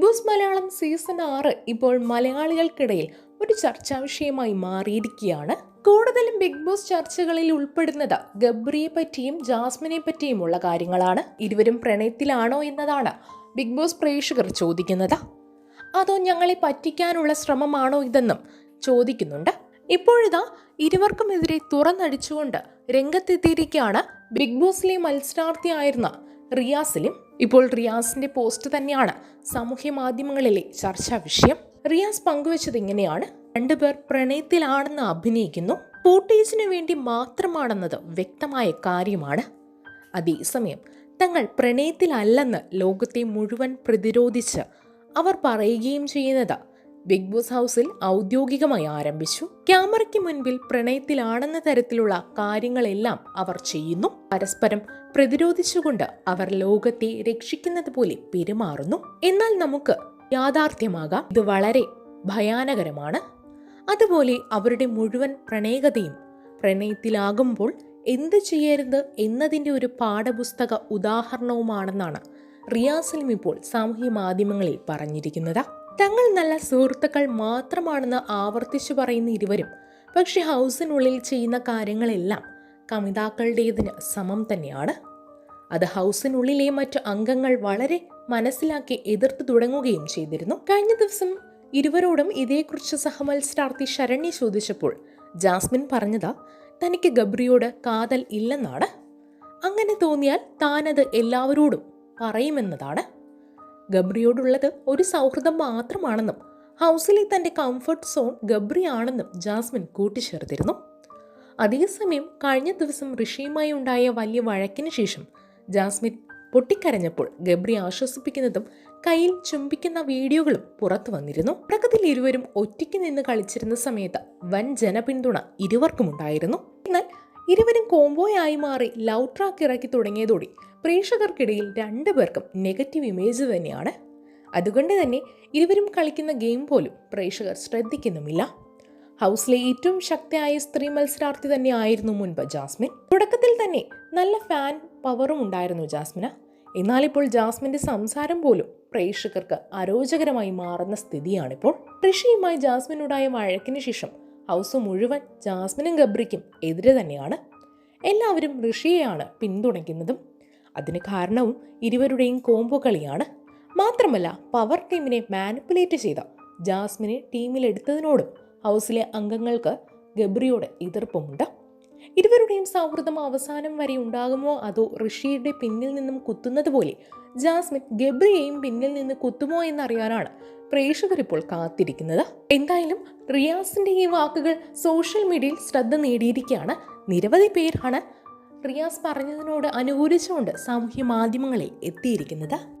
Big boss Malayalam season ആറ് ഇപ്പോൾ മലയാളികൾക്കിടയിൽ ഒരു ചർച്ചാ വിഷയമായി മാറിയിരിക്കുകയാണ്. കൂടുതലും ബിഗ് ബോസ് ചർച്ചകളിൽ ഉൾപ്പെടുന്നത് ഗബ്രിയെ പറ്റിയും ജാസ്മിനെ പറ്റിയുമുള്ള കാര്യങ്ങളാണ്. ഇരുവരും പ്രണയത്തിലാണോ എന്നതാണ് ബിഗ് ബോസ് പ്രേക്ഷകർ ചോദിക്കുന്നത്. അതോ ഞങ്ങളെ പറ്റിക്കാനുള്ള ശ്രമമാണോ ഇതെന്നും ചോദിക്കുന്നുണ്ട്. ഇപ്പോഴിതാ ഇരുവർക്കുമെതിരെ തുറന്നടിച്ചുകൊണ്ട് രംഗത്തെത്തിയിരിക്കുകയാണ് ബിഗ് ബോസിലെ മത്സരാർത്ഥിയായിരുന്ന റിയാസിലും ഇപ്പോൾ റിയാസിന്റെ പോസ്റ്റ് തന്നെയാണ് സാമൂഹ്യ മാധ്യമങ്ങളിലെ ചർച്ചാ വിഷയം. റിയാസ് പങ്കുവച്ചത് ഇങ്ങനെയാണ്. രണ്ടുപേർ പ്രണയത്തിലാണെന്ന് അഭിനയിക്കുന്നു. ഫൂട്ടേജിനു വേണ്ടി മാത്രമാണെന്നത് വ്യക്തമായ കാര്യമാണ്. അതേസമയം തങ്ങൾ പ്രണയത്തിലല്ലെന്ന് ലോകത്തെ മുഴുവൻ പ്രതിരോധിച്ച് അവർ പറയുകയും ചെയ്യുന്നത് ബിഗ് ബോസ് ഹൗസിൽ ഔദ്യോഗികമായി ആരംഭിച്ചു. ക്യാമറയ്ക്ക് മുൻപിൽ പ്രണയത്തിലാണെന്ന തരത്തിലുള്ള കാര്യങ്ങളെല്ലാം അവർ ചെയ്യുന്നു. പരസ്പരം പ്രതിരോധിച്ചുകൊണ്ട് അവർ ലോകത്തെ രക്ഷിക്കുന്നത് പോലെ പെരുമാറുന്നു. എന്നാൽ നമുക്ക് യാഥാർത്ഥ്യമാകാം. ഇത് വളരെ ഭയാനകരമാണ്. അതുപോലെ അവരുടെ മുഴുവൻ പ്രണയകതയും പ്രണയത്തിലാകുമ്പോൾ എന്ത് ചെയ്യരുത് എന്നതിന്റെ ഒരു പാഠപുസ്തക ഉദാഹരണവുമാണെന്നാണ് റിയാസിലും ഇപ്പോൾ സാമൂഹ്യ മാധ്യമങ്ങളിൽ പറഞ്ഞിരിക്കുന്നത്. തങ്ങൾ നല്ല സുഹൃത്തുക്കൾ മാത്രമാണെന്ന് ആവർത്തിച്ചു പറയുന്ന ഇരുവരും പക്ഷെ ഹൗസിനുള്ളിൽ ചെയ്യുന്ന കാര്യങ്ങളെല്ലാം കമിതാക്കളുടേതിന് സമം തന്നെയാണ്. അത് ഹൗസിനുള്ളിലെ മറ്റ് അംഗങ്ങൾ വളരെ മനസ്സിലാക്കി എതിർത്ത് തുടങ്ങുകയും ചെയ്തിരുന്നു. കഴിഞ്ഞ ദിവസം ഇരുവരോടും ഇതേക്കുറിച്ച് സഹമത്സരാർത്ഥി ശരണ്യ ചോദിച്ചപ്പോൾ ജാസ്മിൻ പറഞ്ഞത് തനിക്ക് ഗബ്രിയോട് കാതൽ ഇല്ലെന്നാണ്. അങ്ങനെ തോന്നിയാൽ താനത് എല്ലാവരോടും പറയുമെന്നതാണ് ഗബ്രിയോടുള്ളത് ഒരു സൗഹൃദം മാത്രമാണെന്നും ഹൗസിലെ തന്റെ കംഫർട്ട് സോൺ ഗബ്രിയാണെന്നും ജാസ്മിൻ കൂട്ടിച്ചേർത്തിരുന്നു. അതേസമയം കഴിഞ്ഞ ദിവസം ഋഷിയുമായി ഉണ്ടായ വലിയ വഴക്കിന് ശേഷം ജാസ്മിൻ പൊട്ടിക്കരഞ്ഞപ്പോൾ ഗബ്രി ആശ്വസിപ്പിക്കുന്നതും കയ്യിൽ ചുംബിക്കുന്ന വീഡിയോകളും പുറത്തു വന്നിരുന്നു. തുടക്കത്തിൽ ഇരുവരും ഒറ്റയ്ക്ക് നിന്ന് കളിച്ചിരുന്ന സമയത്ത് വൻ ജനപിന്തുണ ഇരുവർക്കുമുണ്ടായിരുന്നു. എന്നാൽ ഇരുവരും കോംബോയായി മാറി ലവ് ട്രാക്ക് ഇറക്കി തുടങ്ങിയതോടെ പ്രേക്ഷകർക്കിടയിൽ രണ്ടുപേർക്കും നെഗറ്റീവ് ഇമേജ് തന്നെയാണ്. അതുകൊണ്ട് തന്നെ ഇരുവരും കളിക്കുന്ന ഗെയിം പോലും പ്രേക്ഷകർ ശ്രദ്ധിക്കുന്നുമില്ല. ഹൗസിലെ ഏറ്റവും ശക്തിയായ സ്ത്രീ മത്സരാർത്ഥി തന്നെ ആയിരുന്നു മുൻപ് ജാസ്മിൻ. തുടക്കത്തിൽ തന്നെ നല്ല ഫാൻ പവറും ഉണ്ടായിരുന്നു ജാസ്മിന്. എന്നാലിപ്പോൾ ജാസ്മിന്റെ സംസാരം പോലും പ്രേക്ഷകർക്ക് അരോചകരമായി മാറുന്ന സ്ഥിതിയാണിപ്പോൾ. ഋഷിയുമായി ജാസ്മിനുണ്ടായ വഴക്കിന് ശേഷം ഹൗസ് മുഴുവൻ ജാസ്മിനും ഗബ്രിക്കും എതിരെ തന്നെയാണ്. എല്ലാവരും ഋഷിയെയാണ് പിന്തുണയ്ക്കുന്നതും. അതിന് കാരണവും ഇരുവരുടെയും കോംബോ കളിയാണ്. മാത്രമല്ല പവർ ടീമിനെ മാനിപ്പുലേറ്റ് ചെയ്ത ജാസ്മിനെ ടീമിലെടുത്തതിനോടും ഹൗസിലെ അംഗങ്ങൾക്ക് ഗബ്രിയോട് എതിർപ്പുമുണ്ട്. ഇരുവരുടെയും സൗഹൃദം അവസാനം വരെ ഉണ്ടാകുമോ? അതോ ഋഷിയുടെ പിന്നിൽ നിന്നും കുത്തുന്നത് പോലെ? ജാസ്മിൻ ഗബ്രിയെയും പിന്നിൽ നിന്ന് കുത്തുമോ എന്നറിയാനാണ് പ്രേക്ഷകർ ഇപ്പോൾ കാത്തിരിക്കുന്നത്. എന്തായാലും റിയാസിന്റെ ഈ വാക്കുകൾ സോഷ്യൽ മീഡിയയിൽ ശ്രദ്ധ നേടിയിരിക്കുകയാണ്. നിരവധി പേരാണ് റിയാസ് പറഞ്ഞതിനോട് അനുകൂലിച്ചുകൊണ്ട് സാമൂഹ്യ മാധ്യമങ്ങളിൽ എത്തിയിരിക്കുന്നത്.